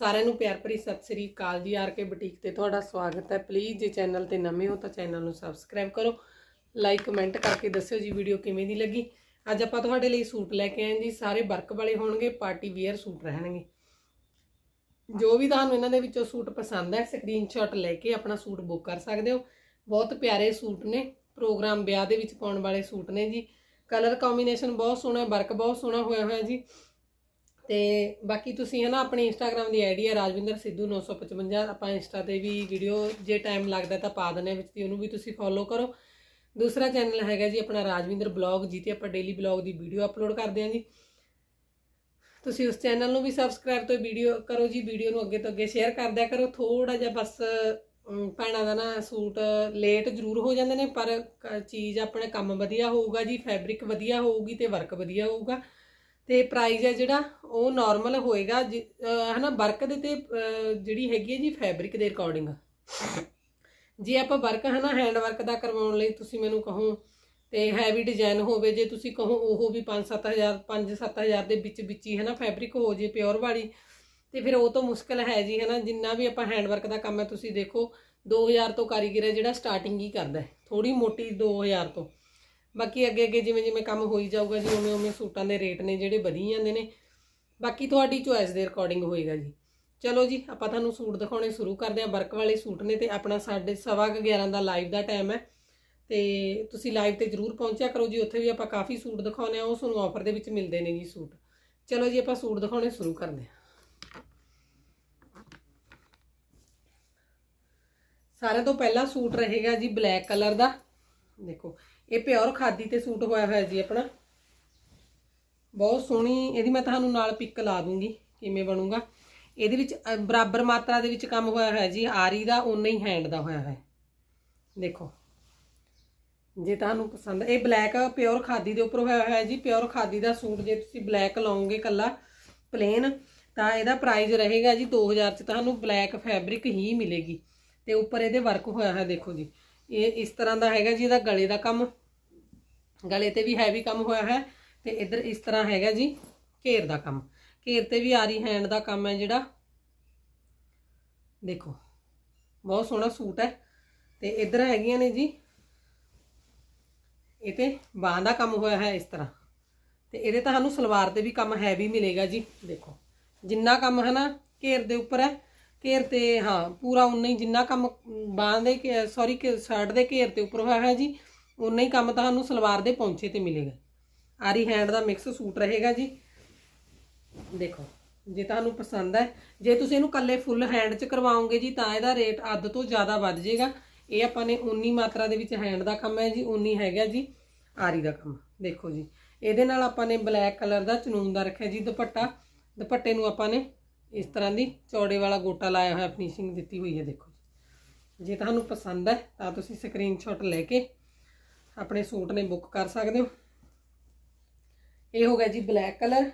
ਸਾਰਿਆਂ ਨੂੰ ਪਿਆਰ ਭਰੀ ਸਤਿ ਸ੍ਰੀ ਅਕਾਲ ਜੀ, ਆਰ ਕੇ ਬੁਟੀਕ ਤੇ ਤੁਹਾਡਾ ਸਵਾਗਤ ਹੈ। ਪਲੀਜ਼ ਜੇ ਚੈਨਲ ਤੇ ਨਵੇਂ ਹੋ ਤਾਂ ਚੈਨਲ ਨੂੰ ਸਬਸਕ੍ਰਾਈਬ ਕਰੋ ਲਾਈਕ ਕਮੈਂਟ ਕਰਕੇ ਦੱਸਿਓ ਜੀ ਵੀਡੀਓ ਕਿਵੇਂ ਦੀ ਲੱਗੀ। ਅੱਜ ਆਪਾਂ ਤੁਹਾਡੇ ਲਈ ਸੂਟ ਲੈ ਕੇ ਆਏ ਜੀ, ਸਾਰੇ ਵਰਕ ਵਾਲੇ ਹੋਣਗੇ, ਪਾਰਟੀ ਵੇਅਰ ਸੂਟ ਰਹਿਣਗੇ। ਜੋ ਵੀ ਤੁਹਾਨੂੰ ਇਹਨਾਂ ਦੇ ਵਿੱਚੋਂ ਸੂਟ ਪਸੰਦ ਹੈ ਸਕਰੀਨਸ਼ਾਟ ਲੈ ਕੇ ਆਪਣਾ ਸੂਟ ਬੁੱਕ ਕਰ ਸਕਦੇ ਹੋ। ਬਹੁਤ ਪਿਆਰੇ ਸੂਟ ਨੇ, ਪ੍ਰੋਗਰਾਮ ਵਿਆਹ ਦੇ ਵਿੱਚ ਪਾਉਣ ਵਾਲੇ ਸੂਟ ਨੇ ਜੀ। ਕਲਰ ਕੰਬੀਨੇਸ਼ਨ ਬਹੁਤ ਸੋਹਣਾ, ਵਰਕ ਬਹੁਤ ਸੋਹਣਾ ਹੋਇਆ ਹੋਇਆ ਜੀ। ਤੇ ਬਾਕੀ ਤੁਸੀਂ ਹੈ ਨਾ ਆਪਣੀ ਇੰਸਟਾਗ੍ਰam ਦੀ ਆਈਡੀ ਹੈ ਰਾਜਵਿੰਦਰ ਸਿੱਧੂ 955 ਆਪਾਂ ਇੰਸਟਾ ਤੇ ਵੀ ਵੀਡੀਓ ਜੇ ਟਾਈਮ ਲੱਗਦਾ ਤਾਂ ਪਾ ਦਿੰਦੇ ਹਾਂ ਵਿੱਚ ਦੀ ਉਹਨੂੰ ਵੀ ਤੁਸੀਂ ਫੋਲੋ ਕਰੋ। ਦੂਸਰਾ ਚੈਨਲ ਹੈਗਾ ਜੀ ਆਪਣਾ ਰਾਜਵਿੰਦਰ ਬਲੌਗ ਜਿੱਤੇ ਆਪਾਂ ਡੇਲੀ ਬਲੌਗ ਦੀ ਵੀਡੀਓ ਅਪਲੋਡ ਕਰਦੇ ਹਾਂ ਜੀ। ਤੁਸੀਂ ਉਸ ਚੈਨਲ ਨੂੰ ਵੀ ਸਬਸਕ੍ਰਾਈਬ ਤੋਂ ਵੀਡੀਓ ਕਰੋ ਜੀ ਵੀਡੀਓ ਨੂੰ ਅੱਗੇ ਤੋਂ ਅੱਗੇ ਸ਼ੇਅਰ ਕਰਦਿਆ ਕਰੋ। ਥੋੜਾ ਜਿਹਾ ਬਸ ਭੈਣਾਂ ਦਾ ਨਾ ਸੂਟ ਲੇਟ ਜ਼ਰੂਰ ਹੋ ਜਾਂਦੇ ਨੇ, ਪਰ ਚੀਜ਼ ਆਪਣੇ ਕੰਮ ਵਧੀਆ ਹੋਊਗਾ ਜੀ ਫੈਬਰਿਕ ਵਧੀਆ ਹੋਊਗੀ ਤੇ ਵਰਕ ਵਧੀਆ ਹੋਊਗਾ। ਤੇ ਪ੍ਰਾਈਸ ਹੈ ਜਿਹੜਾ, ਉਹ ਨਾਰਮਲ ਹੋਏਗਾ ਜਿ- ਅਹ ਹਨਾ, ਵਰਕ ਦੇ ਤੇ ਜਿਹੜੀ ਹੈਗੀ ਹੈ ਜੀ ਫੈਬਰਿਕ ਦੇ ਅਕੋਰਡਿੰਗ ਜੇ ਆਪਾਂ ਵਰਕ, ਹਨਾ ਹੈਂਡ ਵਰਕ ਦਾ ਕਰਵਾਉਣ ਲਈ ਤੁਸੀਂ ਮੈਨੂੰ ਕਹੋ, ਤੇ ਹੈਵੀ ਡਿਜ਼ਾਈਨ ਹੋਵੇ, ਜੇ ਤੁਸੀਂ ਕਹੋ ਉਹ ਵੀ 5-7000 5-7000 ਦੇ ਵਿੱਚ ਵਿੱਚ ਹੀ, ਹਨਾ ਫੈਬਰਿਕ ਹੋ ਜੇ ਪਿਓਰ ਵਾਲੀ, ਤੇ ਫਿਰ ਉਹ ਤੋਂ ਮੁਸ਼ਕਲ ਹੈ ਜੀ, ਹਨਾ, ਜਿੰਨਾ ਵੀ ਆਪਾਂ ਹੈਂਡ ਵਰਕ ਦਾ ਕੰਮ ਹੈ, ਤੁਸੀਂ ਦੇਖੋ 2000 ਤੋਂ ਕਾਰੀਗਰ ਹੈ ਜਿਹੜਾ ਸਟਾਰਟਿੰਗ ਹੀ ਕਰਦਾ ਹੈ ਥੋੜੀ ਮੋਟੀ 2000 ਤੋਂ। ਬਾਕੀ ਅੱਗੇ ਅੱਗੇ ਜਿਵੇਂ ਜਿਵੇਂ ਕੰਮ ਹੋਈ ਜਾਊਗਾ ਜੀ, ਉਵੇਂ ਉਵੇਂ ਸੂਟਾਂ ਦੇ ਰੇਟ ਨੇ ਜਿਹੜੇ ਵਧੀ ਜਾਂਦੇ ਨੇ। ਬਾਕੀ ਤੁਹਾਡੀ ਚੋਇਸ ਦੇ ਅਕੋਰਡਿੰਗ ਹੋਏਗਾ ਜੀ। ਚਲੋ ਜੀ, ਆਪਾਂ ਤੁਹਾਨੂੰ ਸੂਟ ਦਿਖਾਉਣੇ ਸ਼ੁਰੂ ਕਰਦੇ ਹਾਂ। ਵਰਕ ਵਾਲੇ ਸੂਟ ਨੇ ਤੇ ਆਪਣਾ ਸਾਡੇ ਸਵਾ ਕੁ 11 ਦਾ ਲਾਈਵ ਦਾ ਟਾਈਮ ਹੈ। ਤੇ ਤੁਸੀਂ ਲਾਈਵ ਤੇ ਜਰੂਰ ਪਹੁੰਚਿਆ ਕਰੋ ਜੀ। ਉੱਥੇ ਵੀ ਆਪਾਂ ਕਾਫੀ ਸੂਟ ਦਿਖਾਉਣੇ ਆ ਉਹ ਤੁਹਾਨੂੰ ਆਫਰ ਦੇ ਵਿੱਚ ਮਿਲਦੇ ਨੇ ਜੀ ਸੂਟ। ਚਲੋ ਜੀ, ਆਪਾਂ ਸੂਟ ਦਿਖਾਉਣੇ ਸ਼ੁਰੂ ਕਰਦੇ ਹਾਂ। ਸਾਰਿਆਂ ਤੋਂ ਪਹਿਲਾ ਸੂਟ ਰਹੇਗਾ ਜੀ ਬਲੈਕ ਕਲਰ ਦਾ। ਦੇਖੋ ਇਹ ਪਿਓਰ ਖਾਦੀ ਤੇ ਸੂਟ ਹੋਇਆ ਹੋਇਆ ਜੀ ਆਪਣਾ। ਬਹੁਤ ਸੋਹਣੀ, ਇਹਦੀ ਮੈਂ ਤੁਹਾਨੂੰ ਨਾਲ ਪਿਕ ਲਾ ਦੂੰਗੀ, ਕਿਵੇਂ ਬਣੂਗਾ। ਇਹਦੇ ਵਿੱਚ ਬਰਾਬਰ ਮਾਤਰਾ ਦੇ ਵਿੱਚ ਕੰਮ ਹੋਇਆ ਹੋਇਆ ਜੀ, ਆਰੀ ਦਾ ਉਨਾ ਹੀ ਹੈਂਡ ਦਾ ਹੋਇਆ ਹੈ ਦੇਖੋ, ਜੇ ਤੁਹਾਨੂੰ ਪਸੰਦ, ਇਹ ਬਲੈਕ ਪਿਓਰ ਖਾਦੀ ਦੇ ਉੱਪਰ ਹੋਇਆ ਹੋਇਆ ਜੀ। ਪਿਓਰ ਖਾਦੀ ਦਾ ਸੂਟ ਜੇ ਤੁਸੀਂ ਬਲੈਕ ਲਾਉਂਗੇ ਕੱਲਾ ਪਲੇਨ ਤਾਂ ਇਹਦਾ ਪ੍ਰਾਈਸ ਰਹੇਗਾ ਜੀ 2000 ਚ, ਤੁਹਾਨੂੰ ਬਲੈਕ ਫੈਬਰਿਕ ਹੀ ਮਿਲੇਗੀ। ਤੇ ਉੱਪਰ ਇਹਦੇ ਵਰਕ ਹੋਇਆ ਹੈ ਦੇਖੋ ਜੀ। ਇਹ ਇਸ ਤਰ੍ਹਾਂ ਦਾ ਹੈਗਾ ਜੀ, ਇਹਦਾ ਗਲੇ ਦਾ ਕੰਮ। ਗਲੇ ਤੇ ਵੀ ਹੈਵੀ ਕੰਮ ਹੋਇਆ ਹੈ ਤੇ ਇੱਧਰ ਇਸ ਤਰ੍ਹਾਂ ਹੈਗਾ ਜੀ, ਘੇਰ ਦਾ ਕੰਮ। ਘੇਰ ਤੇ ਵੀ ਆਰੀ ਹੈਂਡ ਦਾ ਕੰਮ ਹੈ ਜਿਹੜਾ। ਦੇਖੋ, ਬਹੁਤ ਸੋਹਣਾ ਸੂਟ ਹੈ ਤੇ ਇੱਧਰ ਹੈਗੀਆਂ ਨੇ ਜੀ। ਇਹ ਤੇ ਬਾਹਾਂ ਦਾ ਕੰਮ ਹੋਇਆ ਹੈ ਇਸ ਤਰ੍ਹਾਂ। ਤੇ ਇਹਦੇ ਤਾਂ ਸਾਨੂੰ ਸਲਵਾਰ ਤੇ ਵੀ ਕੰਮ ਹੈਵੀ ਮਿਲੇਗਾ ਜੀ, ਦੇਖੋ। ਜਿੰਨਾ ਕੰਮ ਹੈ ਨਾ, ਘੇਰ ਦੇ ਉੱਪਰ ਹੈ। ਘੇਰ ਤੇ, ਹਾਂ, ਪੂਰਾ ਉਨਾ ਹੀ ਜਿੰਨਾ ਕੰਮ ਬਾਹਾਂ ਦੇ ਸੌਰੀ ਸ਼ਰਟ ਦੇ ਘੇਰ ਤੇ ਉੱਪਰ ਹੋਇਆ ਹੈ ਜੀ। ਉਨਾ ਹੀ ਕੰਮ ਤੁਹਾਨੂੰ ਸਲਵਾਰ ਦੇ ਪੌਂਚੇ ਤੇ ਮਿਲੇਗਾ। ਆਰੀ ਹੈਂਡ ਦਾ ਮਿਕਸ ਸੂਟ ਰਹੇਗਾ ਜੀ। ਦੇਖੋ, ਜੇ ਤੁਹਾਨੂੰ ਪਸੰਦ ਹੈ, ਜੇ ਤੁਸੀਂ ਇਹਨੂੰ ਕੱਲੇ ਫੁੱਲ ਹੈਂਡ 'ਚ ਕਰਵਾਓਗੇ ਜੀ, ਤਾਂ ਇਹਦਾ ਰੇਟ ਅੱਧ ਤੋਂ ਜ਼ਿਆਦਾ ਵੱਧ ਜਾਏਗਾ ਇਹ ਆਪਾਂ ਨੇ ਉਨੀ ਮਾਤਰਾ ਦੇ ਵਿੱਚ ਹੈਂਡ ਦਾ ਕੰਮ ਹੈ ਜੀ, ਉਨੀ ਹੈਗਾ ਜੀ, ਆਰੀ ਦਾ ਕੰਮ। ਦੇਖੋ ਜੀ, ਇਹਦੇ ਨਾਲ ਆਪਾਂ ਨੇ ਬਲੈਕ ਕਲਰ ਦਾ ਚਨੂਨ ਦਾ ਰੱਖਿਆ ਜੀ, ਦੁਪੱਟਾ। ਦੁਪੱਟੇ ਨੂੰ ਆਪਾਂ ਨੇ ਇਸ ਤਰ੍ਹਾਂ ਦੀ ਚੌੜੇ ਵਾਲਾ ਗੋਟਾ ਲਾਇਆ ਹੋਇਆ ਫਿਨਿਸ਼ਿੰਗ ਦਿੱਤੀ ਹੋਈ ਹੈ, ਦੇਖੋ ਜੇ। ਤੁਹਾਨੂੰ ਪਸੰਦ ਹੈ, ਤਾਂ ਤੁਸੀਂ ਸਕਰੀਨਸ਼ਾਟ ਲੈ ਕੇ ਆਪਣੇ ਸੂਟ ਨੇ ਬੁੱਕ ਕਰ ਸਕਦੇ ਹੋ। ਇਹ ਹੋ ਗਿਆ ਜੀ ਬਲੈਕ ਕਲਰ।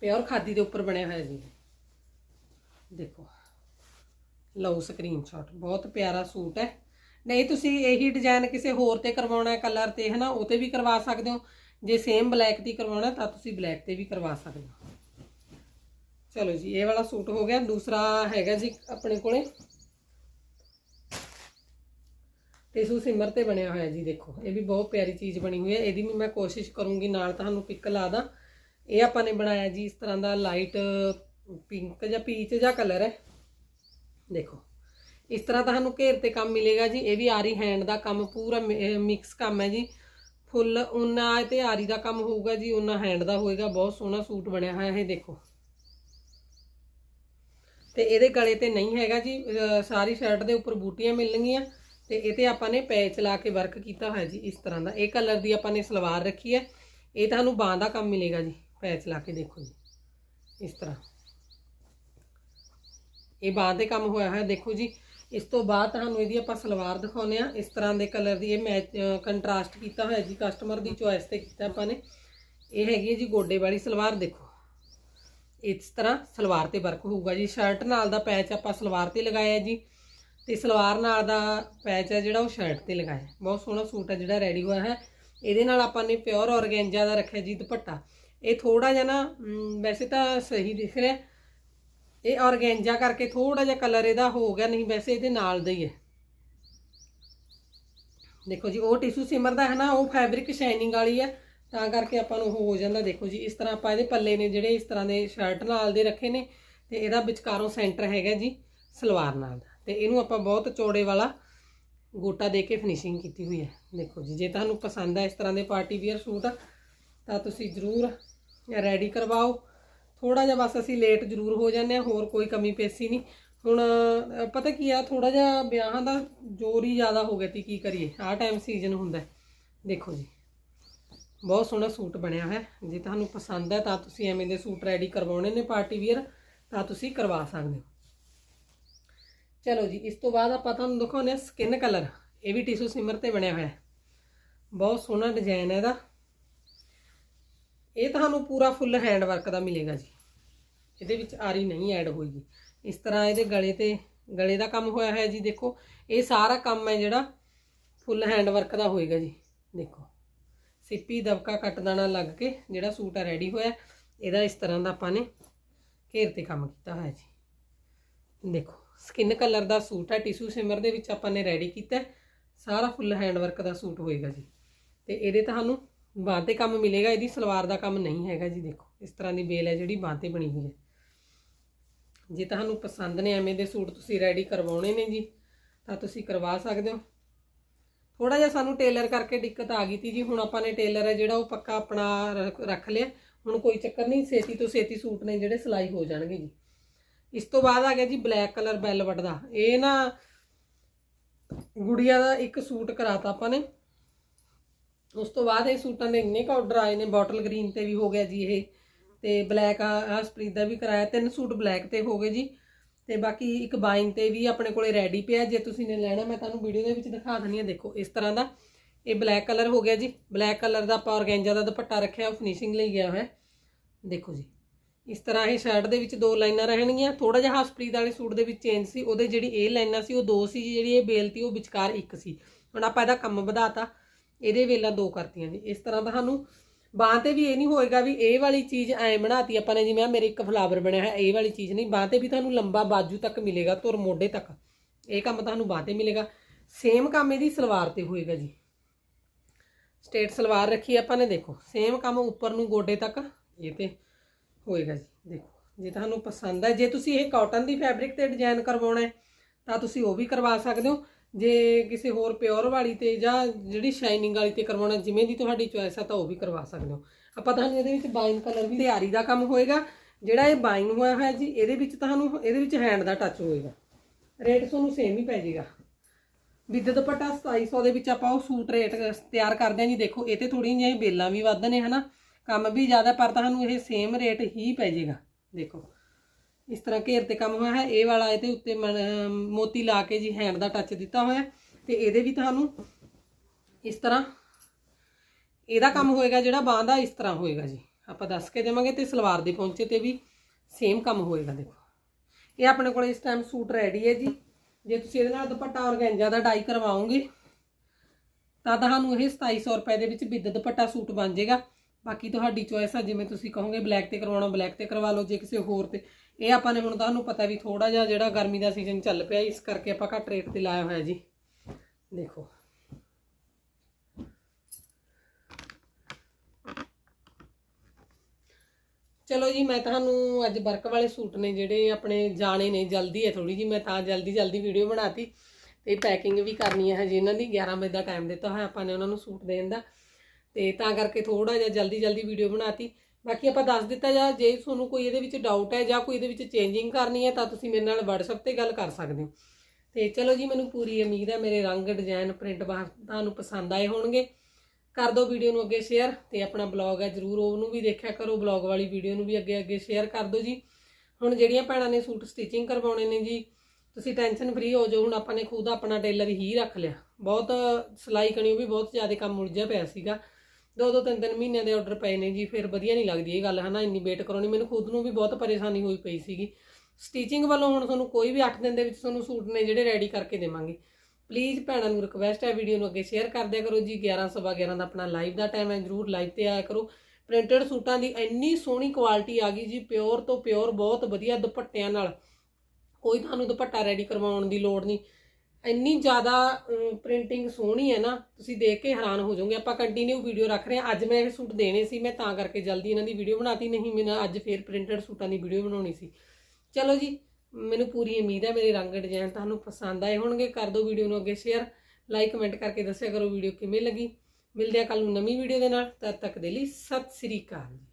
ਪਿਓਰ ਖਾਦੀ ਦੇ ਉੱਪਰ ਬਣਿਆ ਹੋਇਆ ਜੀ। ਦੇਖੋ। ਲਓ ਸਕਰੀਨਸ਼ਾਟ ਬਹੁਤ ਪਿਆਰਾ ਸੂਟ ਹੈ। ਨਹੀਂ, ਤੁਸੀਂ ਇਹੀ ਡਿਜ਼ਾਈਨ ਕਿਸੇ ਹੋਰ ਤੇ ਕਰਵਾਉਣਾ ਹੈ ਕਲਰ ਤੇ, ਹਨਾ? ਉਹ ਤੇ ਵੀ ਕਰਵਾ ਸਕਦੇ ਹੋ। ਜੇ ਸੇਮ ਬਲੈਕ ਦੀ ਕਰਵਾਉਣਾ ਤਾਂ ਤੁਸੀਂ ਬਲੈਕ ਤੇ ਵੀ ਕਰਵਾ ਸਕਦੇ ਹੋ। ਚਲੋ ਜੀ, ਇਹ ਵਾਲਾ ਸੂਟ ਹੋ ਗਿਆ। ਦੂਸਰਾ ਹੈਗਾ ਜੀ ਆਪਣੇ ਕੋਲੇ। ਟਿਸ਼ੂ ਸਿਮਰ ਤੇ ਬਣਿਆ ਹੋਇਆ ਜੀ, ਦੇਖੋ। ਇਹ ਵੀ ਬਹੁਤ ਪਿਆਰੀ ਚੀਜ਼ ਬਣੀ ਹੋਈ ਹੈ। ਇਹਦੀ ਵੀ ਮੈਂ ਕੋਸ਼ਿਸ਼ ਕਰੂੰਗੀ, ਨਾਲ ਤੁਹਾਨੂੰ ਪਿਕ ਲਾ ਦਾਂ। ਇਹ ਆਪਾਂ ਨੇ ਬਣਾਇਆ ਜੀ, ਇਸ ਤਰ੍ਹਾਂ ਦਾ ਲਾਈਟ, ਪਿੰਕ ਜਾਂ ਪੀਚ ਜਾਂ ਕਲਰ ਹੈ। ਦੇਖੋ। ਇਸ ਤਰ੍ਹਾਂ ਤੁਹਾਨੂੰ ਘੇਰ ਤੇ ਕੰਮ ਮਿਲੇਗਾ ਜੀ। ਇਹ ਵੀ ਆਰੀ ਹੈਂਡ ਦਾ ਕੰਮ, ਪੂਰਾ ਮਿਕਸ ਕੰਮ ਹੈ ਜੀ। ਫੁੱਲ ਉਨਾ ਤੇ ਆਰੀ ਦਾ ਕੰਮ ਹੋਊਗਾ ਜੀ ਉਨਾ ਹੈਂਡ ਦਾ ਹੋਏਗਾ। ਬਹੁਤ ਸੋਹਣਾ ਸੂਟ ਬਣਿਆ ਹੋਇਆ ਇਹ, ਦੇਖੋ। ਤੇ ਇਹਦੇ ਗਲੇ ਤੇ ਨਹੀਂ ਹੈਗਾ ਜੀ। ਸਾਰੀ ਸ਼ਰਟ ਦੇ ਉੱਪਰ ਬੂਟੀਆਂ ਮਿਲਣਗੀਆਂ। ਤੇ ਇਹ ਤੇ ਆਪਾਂ ਨੇ ਪੈਚ ਲਾ ਕੇ ਵਰਕ ਕੀਤਾ ਹੋਇਆ ਜੀ ਇਸ ਤਰ੍ਹਾਂ ਦਾ। ਇਹ ਕਲਰ ਦੀ ਆਪਾਂ ਨੇ ਸਲਵਾਰ ਰੱਖੀ ਹੈ। ਇਹ ਤੁਹਾਨੂੰ ਬਾਹਾਂ ਦਾ ਕੰਮ ਮਿਲੇਗਾ ਜੀ ਪੈਚ ਲਾ ਕੇ ਦੇਖੋ ਜੀ। ਇਸ ਤਰ੍ਹਾਂ। ਇਹ ਬਾਹਾਂ ਦੇ ਕੰਮ ਹੋਇਆ ਹੋਇਆ, ਦੇਖੋ ਜੀ। ਇਸ ਤੋਂ ਬਾਅਦ ਤੁਹਾਨੂੰ ਇਹਦੀ ਆਪਾਂ ਸਲਵਾਰ ਦਿਖਾਉਨੇ ਆ ਇਸ ਤਰ੍ਹਾਂ ਦੇ ਕਲਰ ਦੀ ਇਹ ਮੈਚ ਕੰਟਰਾਸਟ ਕੀਤਾ ਹੋਇਆ ਜੀ ਕਸਟਮਰ ਦੀ ਚੋਇਸ ਤੇ ਕੀਤਾ ਆਪਾਂ ਨੇ। ਇਹ ਹੈਗੀ ਹੈ ਜੀ ਗੋਡੇ ਵਾਲੀ ਸਲਵਾਰ, ਦੇਖੋ। ਇਸ ਤਰ੍ਹਾਂ ਸਲਵਾਰ ਤੇ ਵਰਕ ਹੋਊਗਾ ਜੀ। ਸ਼ਰਟ ਨਾਲ ਦਾ ਪੈਚ ਆਪਾਂ ਸਲਵਾਰ ਤੇ ਲਗਾਇਆ ਜੀ। ਤੇ ਸਲਵਾਰ ਨਾਲ ਦਾ ਪੈਚ ਹੈ ਜਿਹੜਾ ਉਹ ਸ਼ਰਟ ਤੇ ਲਗਾਇਆ ਬਹੁਤ ਸੋਹਣਾ ਸੂਟ ਹੈ ਜਿਹੜਾ ਰੈਡੀ ਹੋਇਆ ਹੈ। ਇਹਦੇ ਨਾਲ ਆਪਾਂ ਨੇ ਪਿਓਰ ਔਰਗੈਂਜਾ ਦਾ ਰੱਖਿਆ ਜੀ ਦੁਪੱਟਾ। ਇਹ ਥੋੜਾ ਜਿਹਾ ਨਾ ਵੈਸੇ ਤਾਂ ਸਹੀ ਦਿਖ ਰਿਹਾ। ਇਹ ਔਰਗੈਂਜਾ ਕਰਕੇ ਥੋੜਾ ਜਿਹਾ ਕਲਰ ਇਹਦਾ ਹੋ ਗਿਆ, ਨਹੀਂ ਵੈਸੇ ਇਹਦੇ ਨਾਲ ਦਾ ਹੀ ਹੈ। ਦੇਖੋ ਜੀ, ਉਹ ਟਿਸ਼ੂ ਸਿਮਰ ਦਾ ਹੈ ਨਾ, ਉਹ ਫੈਬਰਿਕ ਸ਼ਾਈਨਿੰਗ ਵਾਲੀ ਹੈ। ਤਾਂ ਕਰਕੇ ਆਪਾਂ ਨੂੰ ਹੋ ਜਾਂਦਾ, ਦੇਖੋ ਜੀ, ਇਸ ਤਰ੍ਹਾਂ ਆਪਾਂ ਇਹਦੇ ਪੱਲੇ ਨੇ ਜਿਹੜੇ ਇਸ ਤਰ੍ਹਾਂ ਦੇ ਸ਼ਰਟ ਨਾਲ ਦੇ ਰੱਖੇ ਨੇ। ਤੇ ਇਹਦਾ ਵਿਚਕਾਰੋਂ ਸੈਂਟਰ ਹੈਗਾ ਜੀ, ਸਲਵਾਰ ਨਾਲ ਦਾ। ਤੇ ਇਹਨੂੰ ਆਪਾਂ ਬਹੁਤ ਚੌੜੇ ਵਾਲਾ ਗੋਟਾ ਦੇ ਕੇ ਫਿਨਿਸ਼ਿੰਗ ਕੀਤੀ ਹੋਈ ਹੈ। ਦੇਖੋ ਜੀ, ਜੇ ਤੁਹਾਨੂੰ ਪਸੰਦ ਹੈ ਇਸ ਤਰ੍ਹਾਂ ਦੇ ਪਾਰਟੀ ਵੀਅਰ ਸੂਟ, ਤਾਂ ਤੁਸੀਂ ਜ਼ਰੂਰ ਰੈਡੀ ਕਰਵਾਓ। ਥੋੜਾ ਜਿਹਾ ਬਸ ਅਸੀਂ ਲੇਟ ਜ਼ਰੂਰ ਹੋ ਜਾਂਦੇ ਹਾਂ, ਹੋਰ ਕੋਈ ਕਮੀ ਪੇਸੀ ਨਹੀਂ। ਹੁਣ ਪਤਾ ਕੀ ਆ ਥੋੜਾ ਜਿਹਾ ਵਿਆਹਾਂ ਦਾ ਜ਼ੋਰ ਹੀ ਜ਼ਿਆਦਾ ਹੋ ਗਿਆ ਤੀ ਕੀ ਕਰੀਏ? ਆਹ ਟਾਈਮ ਸੀਜ਼ਨ ਹੁੰਦਾ ਦੇਖੋ ਜੀ, ਬਹੁਤ ਸੋਹਣਾ ਸੂਟ ਬਣਿਆ ਹੈ। ਜੇ ਤੁਹਾਨੂੰ ਪਸੰਦ ਹੈ, ਤਾਂ ਤੁਸੀਂ ਐਵੇਂ ਦੇ ਸੂਟ ਰੈਡੀ ਕਰਵਾਉਣੇ ਨੇ ਪਾਰਟੀ ਵੀਅਰ ਤਾਂ ਤੁਸੀਂ ਕਰਵਾ ਸਕਦੇ ਹੋ। ਚਲੋ ਜੀ, ਇਸ ਤੋਂ ਬਾਅਦ ਆਪਾਂ ਤੁਹਾਨੂੰ ਦਿਖਾਉਂਦੇ ਹਾਂ ਸਕਿਨ ਕਲਰ ਇਹ ਵੀ ਟਿਸ਼ੂ ਸਿਮਰ ਤੇ ਬਣਿਆ ਹੋਇਆ ਹੈ। ਬਹੁਤ ਸੋਹਣਾ ਡਿਜ਼ਾਈਨ ਹੈ ਇਹਦਾ। ਇਹ ਤੁਹਾਨੂੰ ਪੂਰਾ ਫੁੱਲ ਹੈਂਡ ਵਰਕ ਦਾ ਮਿਲੇਗਾ ਜੀ। ਇਹਦੇ ਵਿੱਚ ਆਰੀ ਨਹੀਂ ਐਡ ਹੋਏਗੀ। ਇਸ ਤਰ੍ਹਾਂ ਇਹਦੇ ਗਲੇ ਤੇ, ਗਲੇ ਦਾ ਕੰਮ ਹੋਇਆ ਹੈ ਜੀ, ਦੇਖੋ। ਇਹ ਸਾਰਾ ਕੰਮ ਹੈ ਜਿਹੜਾ ਫੁੱਲ ਹੈਂਡ ਵਰਕ ਦਾ ਹੋਏਗਾ ਜੀ, ਦੇਖੋ। ਸਿੱਪੀ, ਦਬਕਾ ਕੱਟ ਦਾਣਾ ਲੱਗ ਕੇ ਜਿਹੜਾ ਸੂਟ ਹੈ ਰੈਡੀ ਹੋਇਆ ਇਹਦਾ ਇਸ ਤਰ੍ਹਾਂ ਦਾ ਆਪਾਂ ਨੇ ਘੇਰ ਤੇ ਕੰਮ ਕੀਤਾ ਹੋਇਆ ਜੀ। ਦੇਖੋ। ਸਕਿਨ ਕਲਰ ਦਾ ਸੂਟ ਹੈ, ਟਿਸ਼ੂ ਸਿਮਰ ਦੇ ਵਿੱਚ ਆਪਾਂ ਨੇ ਰੈਡੀ ਕੀਤਾ ਸਾਰਾ ਫੁੱਲ ਹੈਂਡ ਵਰਕ ਦਾ ਸੂਟ ਹੋਏਗਾ ਜੀ। ਤੇ ਇਹਦੇ ਤੁਹਾਨੂੰ ਬਾਂਹ ਤੇ ਕੰਮ ਮਿਲੇਗਾ, ਇਹਦੀ ਸਲਵਾਰ ਦਾ ਕੰਮ ਨਹੀਂ ਹੈਗਾ ਜੀ, ਦੇਖੋ। ਇਸ ਤਰ੍ਹਾਂ ਦੀ ਬੇਲ ਹੈ ਜਿਹੜੀ ਬਾਂਹ ਤੇ ਬਣੀ ਹੋਈ ਹੈ। ਜੇ ਤੁਹਾਨੂੰ ਪਸੰਦ ਨੇ ਐਵੇਂ ਦੇ ਸੂਟ ਤੁਸੀਂ ਰੈਡੀ ਕਰਵਾਉਣੇ ਨੇ ਜੀ, ਤਾਂ ਤੁਸੀਂ ਕਰਵਾ ਸਕਦੇ ਹੋ। ਥੋੜਾ ਜਿਹਾ ਸਾਨੂੰ ਟੇਲਰ ਕਰਕੇ ਦਿੱਕਤ ਆ ਗਈ ਤੀ ਜੀ, ਹੁਣ ਆਪਾਂ ਨੇ ਟੇਲਰ ਹੈ ਜਿਹੜਾ ਉਹ ਪੱਕਾ ਆਪਣਾ ਰੱਖ- ਰੱਖ ਲਿਆ। ਹੁਣ ਕੋਈ ਚੱਕਰ ਨਹੀਂ ਛੇਤੀ ਤੋਂ ਛੇਤੀ ਸੂਟ ਨੇ ਜਿਹੜੇ ਸਿਲਾਈ ਹੋ ਜਾਣਗੇ ਜੀ। ਇਸ ਤੋਂ ਬਾਅਦ ਆ ਗਿਆ ਜੀ ਬਲੈਕ ਕਲਰ ਬੈਲਵਟ ਦਾ। ਇਹ ਨਾ ਗੁੜੀਆ ਦਾ ਇੱਕ ਸੂਟ ਕਰਾਤਾ ਆਪਾਂ ਨੇ। ਉਸ ਤੋਂ ਬਾਅਦ ਇਹ ਸੂਟਾਂ ਦੇ ਇੰਨੇ ਕੁ ਆਰਡਰ ਆਏ ਨੇ ਬੋਟਲ ਗ੍ਰੀਨ ਤੇ ਵੀ ਹੋ ਗਿਆ ਜੀ ਇਹ। ਤੇ ਬਲੈਕ ਆ ਸਪਰੀਦ ਦਾ ਵੀ ਕਰਾਇਆ, ਤਿੰਨ ਸੂਟ ਬਲੈਕ ਤੇ ਹੋ ਗਏ ਜੀ। ਤੇ ਬਾਕੀ ਇੱਕ ਬਾਈਨ ਤੇ ਵੀ ਆਪਣੇ ਕੋਲੇ ਰੈਡੀ ਪਿਆ। ਜੇ ਤੁਸੀਂ ਨੇ ਲੈਣਾ, ਮੈਂ ਤੁਹਾਨੂੰ ਵੀਡੀਓ ਦੇ ਵਿੱਚ ਦਿਖਾ ਦਿੰਦੀ ਹਾਂ, ਦੇਖੋ ਇਸ ਤਰ੍ਹਾਂ ਦਾ। ਇਹ ਬਲੈਕ ਕਲਰ ਹੋ ਗਿਆ ਜੀ। ਬਲੈਕ ਕਲਰ ਦਾ ਆਪਾਂ ਔਰਗੈਂਜਾ ਦਾ ਦੁਪੱਟਾ ਰੱਖਿਆ, ਉਹ ਫਿਨਿਸ਼ਿੰਗ ਲਈ ਗਿਆ ਹੋਇਆ। ਦੇਖੋ ਜੀ। ਇਸ ਤਰ੍ਹਾਂ ਇਹ ਸ਼ਰਟ ਦੇ ਵਿੱਚ ਦੋ ਲਾਈਨਾਂ ਰਹਿਣਗੀਆਂ। ਥੋੜਾ ਜਿਹਾ ਹਸਪ੍ਰੀਤ ਵਾਲੇ ਸੂਟ ਦੇ ਵਿੱਚ ਚੇਂਜ ਸੀ, ਉਹਦੇ ਜਿਹੜੀ ਇਹ ਲਾਈਨਾਂ ਸੀ, ਉਹ ਦੋ ਸੀ, ਜਿਹੜੀ ਇਹ ਬੇਲ ਤੀ ਉਹ ਵਿਚਕਾਰ ਇੱਕ ਸੀ। ਹੁਣ ਆਪਾਂ ਇਹਦਾ ਕੰਮ ਵਧਾਤਾ। ਇਹਦੇ ਵੇਲਾਂ ਦੋ ਕਰਤੀਆਂ ਜੀ। ਇਸ ਤਰ੍ਹਾਂ ਤੁਹਾਨੂੰ ਬਾਂਹ ਤੇ ਵੀ ਇਹ ਨਹੀਂ ਹੋਏਗਾ ਵੀ ਇਹ ਵਾਲੀ ਚੀਜ਼ ਐ ਬਣਾਤੀ ਆਪਾਂ ਨੇ, ਜਿਵੇਂ ਆਹ ਮੇਰੇ ਇੱਕ ਫਲਾਵਰ ਬਣਿਆ ਹੈ ਇਹ ਵਾਲੀ ਚੀਜ਼ ਨਹੀਂ। ਬਾਂਹ ਤੇ ਵੀ ਤੁਹਾਨੂੰ ਲੰਬਾ ਬਾਜੂ ਤੱਕ ਮਿਲੇਗਾ ਤੁਰ ਮੋਢੇ ਤੱਕ। ਇਹ ਕੰਮ ਤੁਹਾਨੂੰ ਬਾਂਹ ਤੇ ਮਿਲੇਗਾ। ਸੇਮ ਕੰਮ ਇਹਦੀ ਸਲਵਾਰ ਤੇ ਹੋਏਗਾ ਜੀ। ਸਟੇਟ ਸਲਵਾਰ ਰੱਖੀ ਆਪਾਂ ਨੇ, ਦੇਖੋ। ਸੇਮ ਕੰਮ ਉੱਪਰ ਨੂੰ ਗੋਡੇ ਤੱਕ, ਇਹ ਤੇ ਹੋਏਗਾ ਜੀ, ਦੇਖੋ। ਜੇ ਤੁਹਾਨੂੰ ਪਸੰਦ ਹੈ ਜੇ ਤੁਸੀਂ ਇਹ ਕਾਟਨ ਦੀ ਫੈਬਰਿਕ ਤੇ ਡਿਜ਼ਾਈਨ ਕਰਵਾਉਣਾ ਹੈ, ਤਾਂ ਤੁਸੀਂ ਉਹ ਵੀ ਕਰਵਾ ਸਕਦੇ ਹੋ। ਜੇ ਕਿਸੇ ਹੋਰ ਪਿਓਰ ਵਾਲੀ ਤੇ ਜਾਂ ਜਿਹੜੀ ਸ਼ਾਈਨਿੰਗ ਵਾਲੀ ਤੇ ਕਰਵਾਉਣਾ, ਜਿਵੇਂ ਦੀ ਤੁਹਾਡੀ ਚੋਇਸ ਆ, ਤਾਂ ਉਹ ਵੀ ਕਰਵਾ ਸਕਦੇ ਹੋ। ਆਪਾਂ ਤੁਹਾਨੂੰ ਇਹਦੇ ਵਿੱਚ ਬਾਈਨ ਕਲਰ ਵੀ ਤਿਆਰੀ ਦਾ ਕੰਮ ਹੋਏਗਾ। ਜਿਹੜਾ ਇਹ ਬਾਈਨ ਹੋਇਆ ਹੋਇਆ ਜੀ, ਇਹਦੇ ਵਿੱਚ ਤੁਹਾਨੂੰ, ਇਹਦੇ ਵਿੱਚ ਹੈਂਡ ਦਾ ਟੱਚ ਹੋਏਗਾ। ਰੇਟ ਤੁਹਾਨੂੰ ਸੇਮ ਹੀ ਪੈ ਜਾਏਗਾ ਵਿਦ ਦੁਪੱਟਾ 2700 ਦੇ ਵਿੱਚ ਆਪਾਂ ਉਹ ਸੂਟ ਰੇਟ ਤਿਆਰ ਕਰਦੇ ਹਾਂ ਜੀ। ਦੇਖੋ, ਇਹ ਤੇ ਥੋੜੀਆਂ ਜਿਹੀਆਂ ਬੇਲਾਂ ਵੀ ਵੱਧ ਨੇ ਹਨਾ? ਕੰਮ ਵੀ ਜ਼ਿਆਦਾ ਪਰ ਤੁਹਾਨੂੰ ਇਹ ਸੇਮ ਰੇਟ ਹੀ ਪੈ ਜਾਏਗਾ। ਦੇਖੋ, ਇਸ ਤਰ੍ਹਾਂ ਘੇਰ ਤੇ ਕੰਮ ਹੋਇਆ ਹੈ, ਇਹ ਵਾਲਾ ਇਹਦੇ ਉੱਤੇ ਮਨ- ਮੋਤੀ ਲਾ ਕੇ ਜੀ ਹੈਂਡ ਦਾ ਟੱਚ ਦਿੱਤਾ ਹੋਇਆ ਹੈ ਤੇ ਇਹਦੇ ਵੀ ਤੁਹਾਨੂੰ ਇਸ ਤਰ੍ਹਾਂ ਇਹਦਾ ਕੰਮ ਹੋਏਗਾ ਜਿਹੜਾ ਬਾਂਹ ਦਾ, ਇਸ ਤਰ੍ਹਾਂ ਹੋਏਗਾ ਜੀ। ਆਪਾਂ ਦੱਸ ਕੇ ਦੇਵਾਂਗੇ ਤੇ ਸਲਵਾਰ ਦੇ ਪਹੁੰਚੇ ਤੇ ਵੀ ਸੇਮ ਕੰਮ ਹੋਏਗਾ, ਦੇਖੋ। ਇਹ ਆਪਣੇ ਕੋਲ ਇਸ ਟਾਈਮ ਸੂਟ ਰੈਡੀ ਹੈ ਜੀ। ਜੇ ਤੁਸੀਂ ਇਹਦੇ ਨਾਲ ਦੁਪੱਟਾ ਔਰਗੈਂਜਾ ਦਾ ਡਾਈ ਕਰਵਾਓਗੇ, ਤਾਂ ਤੁਹਾਨੂੰ ਇਹ 2700 ਰੁਪਏ ਦੇ ਵਿੱਚ ਬਿੱਦ ਦੁਪੱਟਾ ਸੂਟ ਬਣ ਜਾਏਗਾ। ਬਾਕੀ ਤੁਹਾਡੀ ਚੋਇਸ ਆ, ਜਿਵੇਂ ਤੁਸੀਂ ਕਹੋਗੇ ਬਲੈਕ ਤੇ ਕਰਵਾਉਣਾ ਬਲੈਕ ਤੇ ਕਰਵਾ ਲਓ ਜੇ ਕਿਸੇ ਹੋਰ ਤੇ। ਇਹ ਆਪਾਂ ਨੇ ਹੁਣ ਤੁਹਾਨੂੰ ਪਤਾ ਵੀ ਥੋੜਾ ਜਿਹਾ ਜਿਹੜਾ ਗਰਮੀ ਦਾ ਸੀਜ਼ਨ ਚੱਲ ਪਿਆ, ਇਸ ਕਰਕੇ ਆਪਾਂ ਘੱਟ ਰੇਟ ਤੇ ਲਾਇਆ ਹੋਇਆ ਜੀ। ਦੇਖੋ। ਚਲੋ ਜੀ, ਮੈਂ ਤੁਹਾਨੂੰ ਅੱਜ ਵਰਕ ਵਾਲੇ ਸੂਟ ਨੇ ਜਿਹੜੇ ਆਪਣੇ ਜਾਣੇ ਨੇ, ਜਲਦੀ ਹੈ ਥੋੜੀ ਜੀ ਮੈਂ ਤਾਂ ਜਲਦੀ ਜਲਦੀ ਵੀਡੀਓ ਬਣਾਤੀ ਤੇ ਪੈਕਿੰਗ ਵੀ ਕਰਨੀ ਹੈ ਹਜੇ। ਇਹਨਾਂ ਦੀ 11 ਵਜੇ ਦਾ ਟਾਈਮ ਦਿੱਤਾ ਹੋਇਆ, ਆਪਾਂ ਨੇ ਉਹਨਾਂ ਨੂੰ ਸੂਟ ਦੇਣ ਦਾ। ਤੇ ਤਾਂ ਕਰਕੇ ਥੋੜਾ ਜਿਹਾ ਜਲਦੀ ਜਲਦੀ ਵੀਡੀਓ ਬਣਾਤੀ। ਬਾਕੀ ਆਪਾਂ ਦੱਸ ਦਿੱਤਾ ਜਾਂ, ਜੇ ਤੁਹਾਨੂੰ ਕੋਈ ਇਹਦੇ ਵਿੱਚ ਡਾਊਟ ਹੈ ਜਾਂ ਕੋਈ ਇਹਦੇ ਵਿੱਚ ਚੇਂਜਿੰਗ ਕਰਨੀ ਹੈ, ਤਾਂ ਤੁਸੀਂ ਮੇਰੇ ਨਾਲ WhatsApp ਤੇ ਗੱਲ ਕਰ ਸਕਦੇ ਹੋ। ਤੇ ਚਲੋ ਜੀ, ਮੈਨੂੰ ਪੂਰੀ ਉਮੀਦ ਹੈ ਮੇਰੇ ਰੰਗ ਡਿਜ਼ਾਈਨ ਪ੍ਰਿੰਟ ਬਾਹਰ ਤੁਹਾਨੂੰ ਪਸੰਦ ਆਏ ਹੋਣਗੇ। ਕਰ ਦਿਓ ਵੀਡੀਓ ਨੂੰ ਅੱਗੇ ਸ਼ੇਅਰ ਤੇ ਆਪਣਾ ਬਲੌਗ ਹੈ ਜਰੂਰ ਉਹਨੂੰ ਵੀ ਦੇਖਿਆ ਕਰੋ ਬਲੌਗ ਵਾਲੀ ਵੀਡੀਓ ਨੂੰ ਵੀ ਅੱਗੇ ਅੱਗੇ ਸ਼ੇਅਰ ਕਰ ਦਿਓ ਜੀ। ਹੁਣ ਜਿਹੜੀਆਂ ਭੈਣਾਂ ਨੇ ਸੂਟ ਸਟਿਚਿੰਗ ਕਰਵਾਉਣੇ ਨੇ ਜੀ, ਤੁਸੀਂ ਟੈਨਸ਼ਨ ਫ੍ਰੀ ਹੋ ਜਾਓ, ਹੁਣ ਆਪਾਂ ਨੇ ਖੁਦ ਆਪਣਾ ਟੇਲਰ ਹੀ ਰੱਖ ਲਿਆ। ਬਹੁਤ ਸਿਲਾਈ ਕਣੀ ਉਹ ਵੀ ਬਹੁਤ ਜ਼ਿਆਦਾ ਕੰਮ ਉਲਝਿਆ ਪਿਆ ਸੀਗਾ। ਦੋ ਦੋ ਤਿੰਨ ਤਿੰਨ ਮਹੀਨਿਆਂ ਦੇ ਆਰਡਰ ਪਏ ਨੇ ਜੀ, ਫਿਰ ਵਧੀਆ ਨਹੀਂ ਲੱਗਦੀ ਇਹ ਗੱਲ, ਹਨਾ, ਇੰਨੀ ਵੇਟ ਕਰਾਉਣੀ। ਮੈਨੂੰ ਖੁਦ ਨੂੰ ਵੀ ਬਹੁਤ ਪਰੇਸ਼ਾਨੀ ਹੋਈ ਪਈ ਸੀਗੀ। ਸਟੀਚਿੰਗ ਵੱਲੋਂ ਹੁਣ ਤੁਹਾਨੂੰ ਕੋਈ ਵੀ 8 ਦਿਨ ਦੇ ਵਿੱਚ ਤੁਹਾਨੂੰ ਸੂਟ ਨੇ ਜਿਹੜੇ ਰੈਡੀ ਕਰਕੇ ਦੇਵਾਂਗੇ। ਪਲੀਜ਼ ਭੈਣਾਂ ਨੂੰ ਰਿਕਵੈਸਟ ਹੈ ਵੀਡੀਓ ਨੂੰ ਅੱਗੇ ਸ਼ੇਅਰ ਕਰ ਦਿਆ ਕਰੋ ਜੀ। 11 ਸਵਾ 11 ਦਾ ਆਪਣਾ ਲਾਈਵ ਦਾ ਟਾਈਮ ਹੈ, ਜਰੂਰ ਲਾਈਵ ਤੇ ਆਇਆ ਕਰੋ। ਪ੍ਰਿੰਟਡ ਸੂਟਾਂ ਦੀ ਇੰਨੀ ਸੋਹਣੀ ਕੁਆਲਿਟੀ ਆ ਗਈ ਜੀ ਪਿਓਰ ਤੋਂ ਪਿਓਰ ਬਹੁਤ ਵਧੀਆ ਦੁਪੱਟਿਆਂ ਨਾਲ। ਕੋਈ ਤੁਹਾਨੂੰ ਦੁਪੱਟਾ ਰੈਡੀ ਕਰਵਾਉਣ ਦੀ ਲੋੜ ਨਹੀਂ। ਇੰਨੀ ਜ਼ਿਆਦਾ ਪ੍ਰਿੰਟਿੰਗ ਸੋਹਣੀ ਹੈ ਨਾ, ਤੁਸੀਂ ਦੇਖ ਕੇ ਹੈਰਾਨ ਹੋ ਜਾਓਗੇ। ਆਪਾਂ ਕੰਟੀਨਿਊ ਵੀਡੀਓ ਰੱਖ ਰਹੇ ਹਾਂ। ਅੱਜ ਮੈਂ ਇਹ ਸੂਟ ਦੇਣੇ ਸੀ, ਮੈਂ ਤਾਂ ਕਰਕੇ ਜਲਦੀ ਇਹਨਾਂ ਦੀ ਵੀਡੀਓ ਬਣਾਤੀ, ਨਹੀਂ ਮੈਂ ਅੱਜ ਫੇਰ ਪ੍ਰਿੰਟਡ ਸੂਟਾਂ ਦੀ ਵੀਡੀਓ ਬਣਾਉਣੀ ਸੀ। ਚਲੋ ਜੀ, ਮੈਨੂੰ ਪੂਰੀ ਉਮੀਦ ਹੈ, ਮੇਰੇ ਰੰਗ ਡਿਜ਼ਾਈਨ ਤੁਹਾਨੂੰ ਪਸੰਦ ਆਏ ਹੋਣਗੇ। ਕਰ ਦਿਓ ਵੀਡੀਓ ਨੂੰ ਅੱਗੇ ਸ਼ੇਅਰ ਲਾਈਕ ਕਮੈਂਟ ਕਰਕੇ ਦੱਸਿਆ ਕਰੋ ਵੀਡੀਓ ਕਿਵੇਂ ਲੱਗੀ। ਮਿਲਦੇ ਆ ਕੱਲ ਨੂੰ ਨਵੀਂ ਵੀਡੀਓ ਦੇ ਨਾਲ। ਤਦ ਤੱਕ ਦੇ ਲਈ ਸਤਿ ਸ੍ਰੀ ਅਕਾਲ ਜੀ।